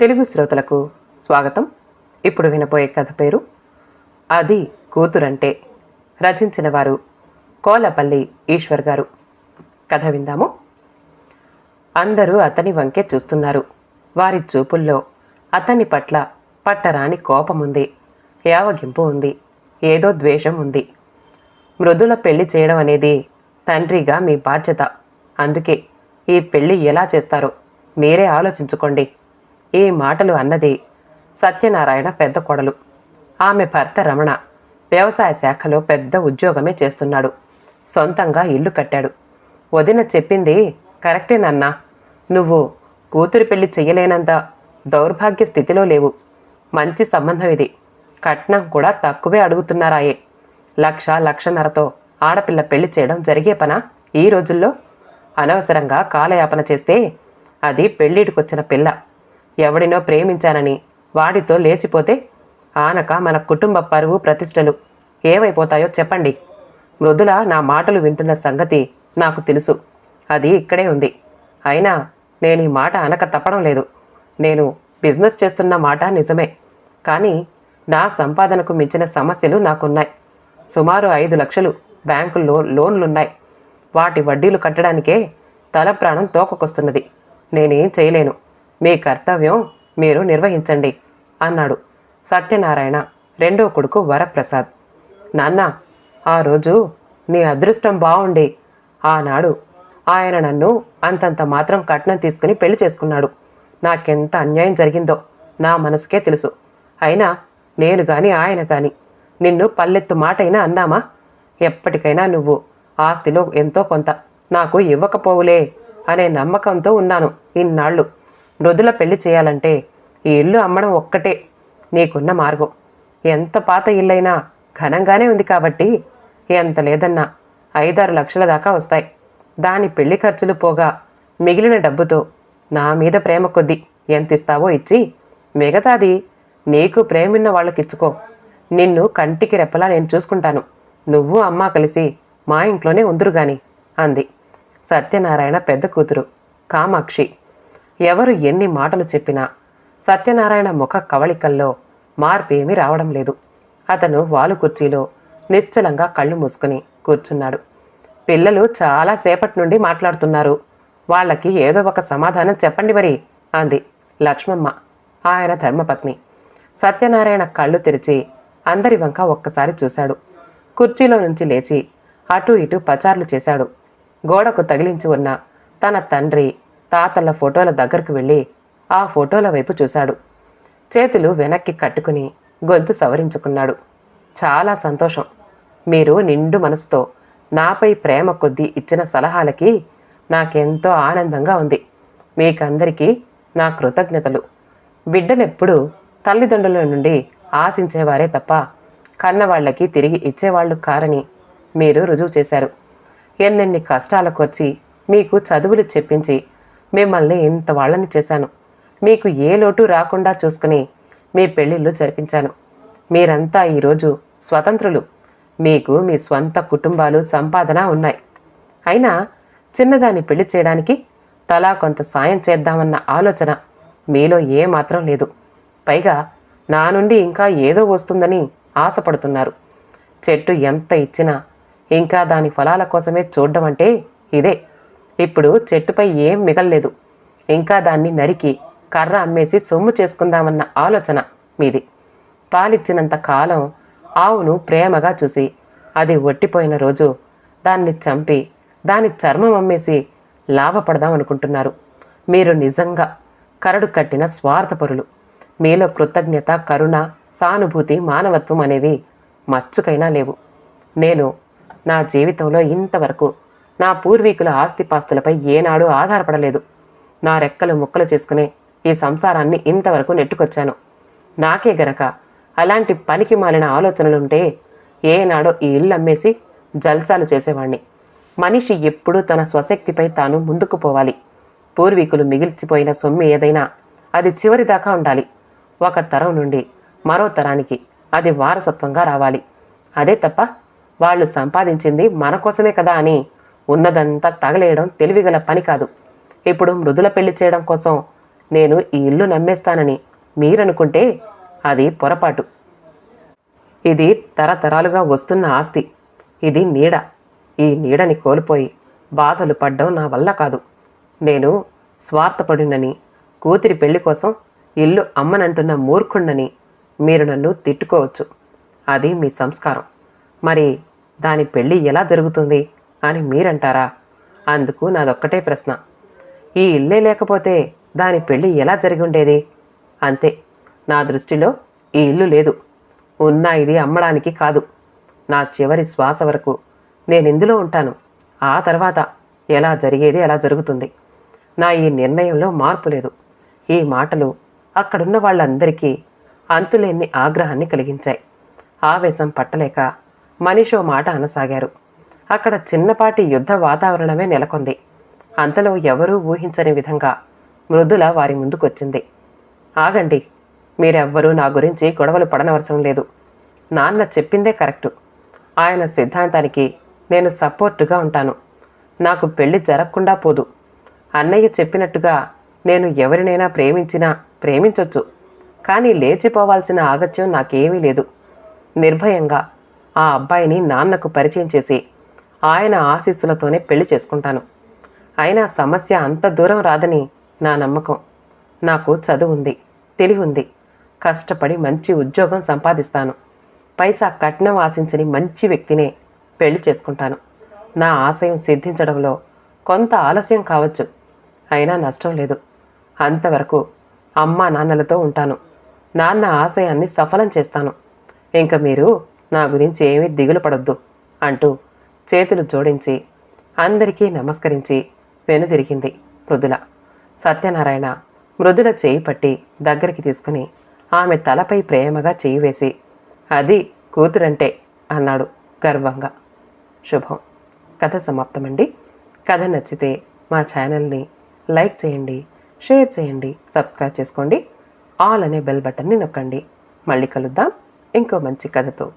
తెలుగు శ్రోతలకు స్వాగతం. ఇప్పుడు వినపోయే కథ పేరు అది కూతురంటే రచించిన వారు కోలపల్లి ఈశ్వర్ గారు. కథ విందాము. అందరూ అతని వంకే చూస్తున్నారు. వారి చూపుల్లో అతని పట్ల పట్టరాని కోపముంది. యావగింపు ఉంది. ఏదో ద్వేషం ఉంది. మృదుల పెళ్ళి చేయడం అనేది తండ్రిగా మీ బాధ్యత. అందుకే ఈ పెళ్ళి ఎలా చేస్తారో మీరే ఆలోచించుకోండి. ఈ మాటలు అన్నది సత్యనారాయణ పెద్ద కొడలు. ఆమె భర్త రమణ వ్యవసాయ శాఖలో పెద్ద ఉద్యోగమే చేస్తున్నాడు. సొంతంగా ఇల్లు కట్టాడు. వదిన చెప్పింది కరెక్టేనన్నా నువ్వు కూతురి పెళ్ళి చెయ్యలేనంత దౌర్భాగ్య స్థితిలో లేవు. మంచి సంబంధం ఇది. కట్నం కూడా తక్కువే అడుగుతున్నారాయే. లక్ష లక్షన్నరతో ఆడపిల్ల పెళ్ళి చేయడం జరిగే పనా ఈ రోజుల్లో? అనవసరంగా కాలయాపన చేస్తే అది పెళ్ళిడికొచ్చిన పిల్ల. ఎవడినో ప్రేమించానని. వాడితో లేచిపోతే ఆనక మన కుటుంబ పరువు ప్రతిష్టలు ఏమైపోతాయో చెప్పండి. మృదుల నా మాటలు వింటున్న సంగతి నాకు తెలుసు. అది ఇక్కడే ఉంది. అయినా నేను ఈ మాట అనక తప్పడం లేదు. నేను బిజినెస్ చేస్తున్న మాట నిజమే. కానీ నా సంపాదనకు మించిన సమస్యలు నాకున్నాయి. సుమారు ఐదు లక్షలు బ్యాంకుల్లో లోన్లున్నాయి. వాటి వడ్డీలు కట్టడానికే తల ప్రాణం తోకకొస్తున్నది. నేనేం చేయలేను. మీ కర్తవ్యం మీరు నిర్వహించండి అన్నాడు. సత్యనారాయణ రెండో కొడుకు వరప్రసాద్. నాన్న ఆ రోజు నీ అదృష్టం బాగుండి ఆనాడు ఆయన నన్ను అంతంత మాత్రం కట్నం తీసుకుని పెళ్ళి చేసుకున్నాడు. నాకెంత అన్యాయం జరిగిందో నా మనసుకే తెలుసు. అయినా నేను గాని ఆయన గాని నిన్ను పల్లెత్తు మాటైనా అన్నామా? ఎప్పటికైనా నువ్వు ఆస్తిలో ఎంతో కొంత నాకు ఇవ్వకపోవులే అనే నమ్మకంతో ఉన్నాను ఇన్నాళ్ళు. మృదుల పెళ్ళి చేయాలంటే ఈ ఇల్లు అమ్మడం ఒక్కటే నీకున్న మార్గం. ఎంత పాత ఇల్లైనా ఘనంగానే ఉంది కాబట్టి ఎంత లేదన్నా ఐదారు లక్షల దాకా వస్తాయి. దాని పెళ్ళి ఖర్చులు పోగా మిగిలిన డబ్బుతో నా మీద ప్రేమ కొద్దీ ఎంత ఇస్తావో ఇచ్చి మిగతాది నీకు ప్రేమిన్న వాళ్ళకిచ్చుకో. నిన్ను కంటికి రెప్పలా నేను చూసుకుంటాను. నువ్వు అమ్మ కలిసి మా ఇంట్లోనే ఉందురు గాని అంది. సత్యనారాయణ పెద్ద కూతురు కామాక్షి. ఎవరు ఎన్ని మాటలు చెప్పినా సత్యనారాయణ ముఖ కవళికల్లో మార్పేమీ రావడం లేదు. అతను వాలు కుర్చీలో నిశ్చలంగా కళ్ళు మూసుకుని కూర్చున్నాడు. పిల్లలు చాలా సేపటి నుండి మాట్లాడుతున్నారు. వాళ్ళకి ఏదో ఒక సమాధానం చెప్పండి మరి అంది లక్ష్మమ్మ ఆయన ధర్మపత్ని. సత్యనారాయణ కళ్ళు తెరిచి అందరి వంక ఒక్కసారి చూశాడు. కుర్చీలో నుంచి లేచి అటు ఇటు పచార్లు చేశాడు. గోడకు తగిలించి ఉన్న తన తండ్రి తాతల ఫోటోల దగ్గరకు వెళ్ళి ఆ ఫోటోల వైపు చూశాడు. చేతులు వెనక్కి కట్టుకుని గొంతు సవరించుకున్నాడు. చాలా సంతోషం. మీరు నిండు మనసుతో నాపై ప్రేమ కొద్దీ ఇచ్చిన సలహాలకి నాకెంతో ఆనందంగా ఉంది. మీకందరికీ నా కృతజ్ఞతలు. బిడ్డలెప్పుడు తల్లిదండ్రుల నుండి ఆశించేవారే తప్ప కన్నవాళ్ళకి తిరిగి ఇచ్చేవాళ్ళు కారని మీరు రుజువు చేశారు. ఎన్నెన్ని కష్టాల కొర్చి మీకు చదువులు చెప్పించి మిమ్మల్ని ఇంత వాళ్ళని చేశాను. మీకు ఏ లోటు రాకుండా చూసుకుని మీ పెళ్ళిళ్ళు జరిపించాను. మీరంతా ఈరోజు స్వతంత్రులు. మీకు మీ స్వంత కుటుంబాలు సంపాదన ఉన్నాయి. అయినా చిన్నదాన్ని పెళ్ళి చేయడానికి తలా కొంత సాయం చేద్దామన్న ఆలోచన మీలో ఏ మాత్రం లేదు. పైగా నా నుండి ఇంకా ఏదో వస్తుందని ఆశపడుతున్నారు. చెట్టు ఎంత ఇచ్చినా ఇంకా దాని ఫలాల కోసమే చూడడం అంటే ఇదే. ఇప్పుడు చెట్టుపై ఏం మిగల్లేదు. ఇంకా దాన్ని నరికి కర్ర అమ్మేసి సొమ్ము చేసుకుందామన్న ఆలోచన మీది. పాలిచ్చినంత కాలం ఆవును ప్రేమగా చూసి అది ఒట్టిపోయిన రోజు దాన్ని చంపి దాని చర్మం అమ్మేసి లాభపడదాం అనుకుంటున్నారు. మీరు నిజంగా కరడు కట్టిన స్వార్థపరులు. మీలో కృతజ్ఞత కరుణ సానుభూతి మానవత్వం అనేవి మచ్చుకైనా లేవు. నేను నా జీవితంలో ఇంతవరకు నా పూర్వీకుల ఆస్తిపాస్తులపై ఏనాడూ ఆధారపడలేదు. నా రెక్కలు ముక్కలు చేసుకునే ఈ సంసారాన్ని ఇంతవరకు నెట్టుకొచ్చాను. నాకే గనక అలాంటి పనికి మాలిన ఆలోచనలుంటే ఏనాడో ఈ ఇల్లు అమ్మేసి జల్సాలు చేసేవాణ్ణి. మనిషి ఎప్పుడూ తన స్వశక్తిపై తాను ముందుకు పోవాలి. పూర్వీకులు మిగిల్చిపోయిన సొమ్ము ఏదైనా అది చివరి దాకా ఉండాలి. ఒక తరం నుండి మరో తరానికి అది వారసత్వంగా రావాలి. అదే తప్ప వాళ్ళు సంపాదించింది మన కోసమే కదా అని ఉన్నదంతా తగలేయడం తెలివిగల పని కాదు. ఇప్పుడు మృదుల పెళ్ళి చేయడం కోసం నేను ఈ ఇల్లు నమ్మేస్తానని మీరనుకుంటే అది పొరపాటు. ఇది తరతరాలుగా వస్తున్న ఆస్తి. ఇది నీడ. ఈ నీడని కోల్పోయి బాధలు పడ్డం నా వల్ల కాదు. నేను స్వార్థపడినని కూతురి పెళ్ళి కోసం ఇల్లు అమ్మనంటున్న మూర్ఖుండని మీరు నన్ను తిట్టుకోవచ్చు. అది మీ సంస్కారం. మరి దాని పెళ్ళి ఎలా జరుగుతుంది? అని మీరంటారా? అందుకు నాదొక్కటే ప్రశ్న. ఈ ఇల్లే లేకపోతే దాని పెళ్ళి ఎలా జరిగి ఉండేది? అంతే. నా దృష్టిలో ఈ ఇల్లు లేదు. ఉన్న ఇది అమ్మడానికి కాదు. నా చివరి శ్వాస వరకు నేను ఇందులో ఉంటాను. ఆ తర్వాత ఎలా జరిగేది ఎలా జరుగుతుంది. నా ఈ నిర్ణయంలో మార్పు లేదు. ఈ మాటలు అక్కడున్న వాళ్ళందరికీ అంతులేని ఆగ్రహాన్ని కలిగించాయి. ఆవేశం పట్టలేక మనిషో మాట అనసాగారు. అక్కడ చిన్నపాటి యుద్ధ వాతావరణమే నెలకొంది. అంతలో ఎవరూ ఊహించని విధంగా మృదుల వారి ముందుకొచ్చింది. ఆగండి మీరెవ్వరూ నా గురించి గొడవలు పడనవసరం లేదు. నాన్న చెప్పిందే కరెక్టు. ఆయన సిద్ధాంతానికి నేను సపోర్టుగా ఉంటాను. నాకు పెళ్ళి జరగకుండా పోదు. అన్నయ్య చెప్పినట్టుగా నేను ఎవరినైనా ప్రేమించినా ప్రేమించొచ్చు. కానీ లేచిపోవాల్సిన ఆగత్యం నాకేమీ లేదు. నిర్భయంగా ఆ అబ్బాయిని నాన్నకు పరిచయం చేసి ఆయన ఆశీస్సులతోనే పెళ్ళి చేసుకుంటాను. అయినా సమస్య అంత దూరం రాదని నా నమ్మకం. నాకు చదువు ఉంది తెలివి ఉంది. కష్టపడి మంచి ఉద్యోగం సంపాదిస్తాను. పైసా కట్నం ఆశించని మంచి వ్యక్తినే పెళ్ళి చేసుకుంటాను. నా ఆశయం సిద్ధించడంలో కొంత ఆలస్యం కావచ్చు అయినా నష్టం లేదు. అంతవరకు అమ్మా నాన్నలతో ఉంటాను. నాన్న ఆశయాన్ని సఫలం చేస్తాను. ఇంక మీరు నా గురించి ఏమీ దిగులు పడొద్దు అంటూ చేతులు జోడించి అందరికీ నమస్కరించి వెనుదిరిగింది మృదుల. సత్యనారాయణ మృదుల చేయి పట్టి దగ్గరికి తీసుకుని ఆమె తలపై ప్రేమగా చేయి వేసి అది కూతురంటే అన్నాడు గర్వంగా. శుభం. కథ సమాప్తమండి. కథ నచ్చితే మా ఛానల్ని లైక్ చేయండి షేర్ చేయండి సబ్స్క్రైబ్ చేసుకోండి. ఆల్ అనే బెల్ బటన్ని నొక్కండి. మళ్ళీ కలుద్దాం. ఇంకో మంచి కథతో.